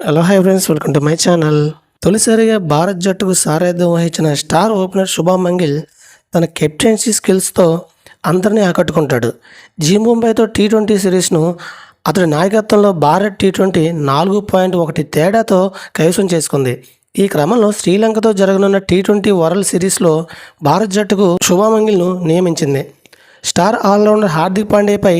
Hello hi friends welcome to my channel తొలిసారిగా భారత్ జట్టుకు సారథ్యం వహించిన స్టార్ ఓపెనర్ శుభా మంగిల్ తన కెప్టెన్సీ స్కిల్స్తో అందరినీ ఆకట్టుకుంటాడు. జీ ముంబైతో టీ ట్వంటీ సిరీస్ను అతడి నాయకత్వంలో భారత్ టీ ట్వంటీ నాలుగు పాయింట్ ఒకటి తేడాతో కైవసం చేసుకుంది. ఈ క్రమంలో శ్రీలంకతో జరగనున్న టీ ట్వంటీ వరల్డ్ సిరీస్లో భారత్ జట్టుకు శుభా మంగిల్ను నియమించింది. స్టార్ ఆల్రౌండర్ హార్దిక్ పాండేపై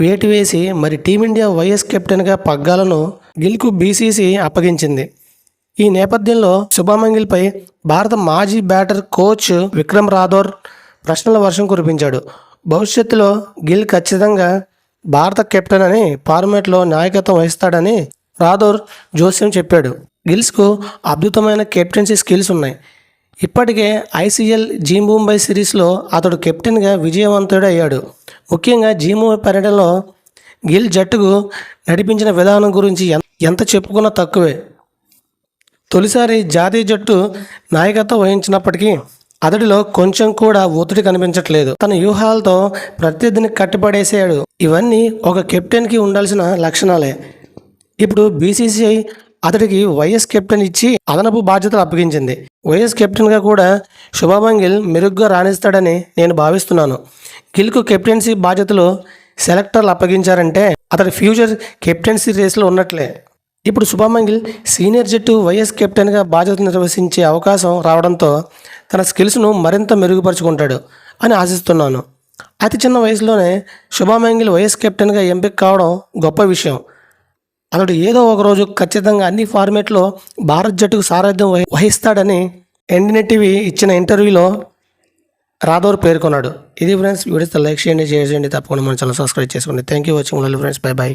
వేటు వేసి మరి టీమిండియా వైఎస్ కెప్టెన్గా పగ్గాలను గిల్కు బీసీసీ అప్పగించింది. ఈ నేపథ్యంలో శుభామంగిల్పై భారత మాజీ బ్యాటర్ కోచ్ విక్రమ్ రాథోర్ ప్రశ్నల వర్షం కురిపించాడు. భవిష్యత్తులో గిల్ ఖచ్చితంగా భారత కెప్టెన్ అని ఫార్మేట్లో నాయకత్వం వహిస్తాడని రాథోర్ జోస్యం చెప్పాడు. గిల్స్కు అద్భుతమైన కెప్టెన్సీ స్కిల్స్ ఉన్నాయి. ఇప్పటికే ఐసీఎల్ జీ ముంబై సిరీస్లో అతడు కెప్టెన్గా విజయవంతుడు అయ్యాడు ముఖ్యంగా జీ ముంబై పర్యటనలో గిల్ జట్టుకు నడిపించిన విధానం గురించి ఎంత చెప్పుకున్నా తక్కువే. తొలిసారి జాతీయ జట్టు నాయకత్వం వహించినప్పటికీ అతడిలో కొంచెం కూడా ఒత్తిడి కనిపించట్లేదు. తన వ్యూహాలతో ప్రత్యర్థిని కట్టుబడేసాడు ఇవన్నీ ఒక కెప్టెన్కి ఉండాల్సిన లక్షణాలే. ఇప్పుడు బీసీసీఐ అతడికి వైఎస్ కెప్టెన్ ఇచ్చి అదనపు బాధ్యతలు అప్పగించింది. వైఎస్ కెప్టెన్గా కూడా శుభామన్ గిల్ మెరుగ్గా రాణిస్తాడని నేను భావిస్తున్నాను. గిల్కు కెప్టెన్సీ బాధ్యతలు సెలెక్టర్లు అప్పగించారంటే అతడి ఫ్యూచర్ కెప్టెన్సీ రేస్లో ఉన్నట్లే. ఇప్పుడు శుభమంగిల్ సీనియర్ జట్టు వైఎస్ కెప్టెన్గా బాధ్యత నిర్వహించే అవకాశం రావడంతో తన స్కిల్స్ను మరింత మెరుగుపరుచుకుంటాడు అని ఆశిస్తున్నాను. అతి చిన్న వయసులోనే శుభమంగిల్ వైఎస్ కెప్టెన్గా ఎంపిక కావడం గొప్ప విషయం. అతడు ఏదో ఒక రోజు ఖచ్చితంగా అన్ని ఫార్మేట్లో భారత్ జట్టుకు సారథ్యం వహి- వహిస్తాడని ఎన్డీనే టీవీ ఇచ్చిన ఇంటర్వ్యూలో రాథోర్ పేర్కొన్నాడు. ఇది ఫ్రెండ్స్ వీడియోస్ లైక్ చేయండి షేర్ చేయండి తప్పకుండా మన ఛానల్ సబ్స్క్రైబ్ చేసుకోండి. Thank you watching friends bye bye